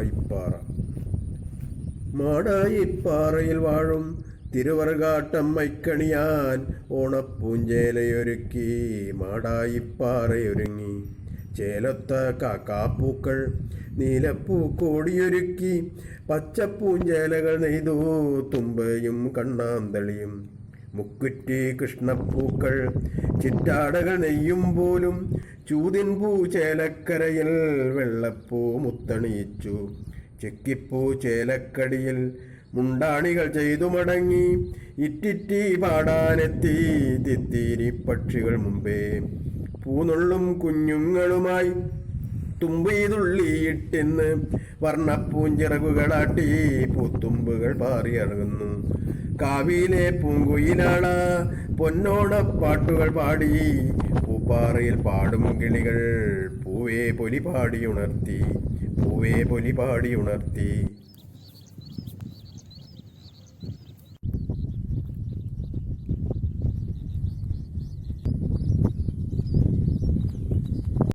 മാടായിപ്പാറ. മാടായിപ്പാറയിൽ വാഴും തിരുവറുകാട്ടം മൈക്കണിയാൻ ഓണപ്പൂഞ്ചേലയൊരുക്കി മാടായിപ്പാറയൊരുങ്ങി. ചേലൊത്ത കാക്കാപ്പൂക്കൾ നീലപ്പൂ കോടിയൊരുക്കി പച്ചപ്പൂഞ്ചേലകൾ നെയ്തു തുമ്പയും കണ്ണാന്തളിയും. മുക്കുറ്റി കൃഷ്ണപ്പൂക്കൾ ചിറ്റാടകൾ നെയ്യും പോലും ചൂതിൻ പൂചേലക്കരയിൽ വെള്ളപ്പൂ മുത്തണിയിച്ചു. ചെക്കിപ്പൂ ചേലക്കടിയിൽ മുണ്ടാണികൾ ചെയ്തു മടങ്ങി. ഇറ്റിറ്റി പാടാനെത്തി തിത്തിരി പക്ഷികൾ മുമ്പേ. പൂനുള്ളും കുഞ്ഞുങ്ങളുമായി തുമ്പീതുള്ളിയിട്ടിന്ന് വർണപ്പൂഞ്ചിറകുകളാട്ടി പൂത്തുമ്പുകൾ പാറിയിറങ്ങുന്നു കാവിയിലെ പൂങ്കുയിലാണ പൊന്നോണപ്പാട്ടുകൾ പാടി പൂപ്പാറയിൽ പാടും കിളികൾ. പൂവേ പൊലി പാടി ഉണർത്തി പൂവേ പൊലി പാടി ഉണർത്തി.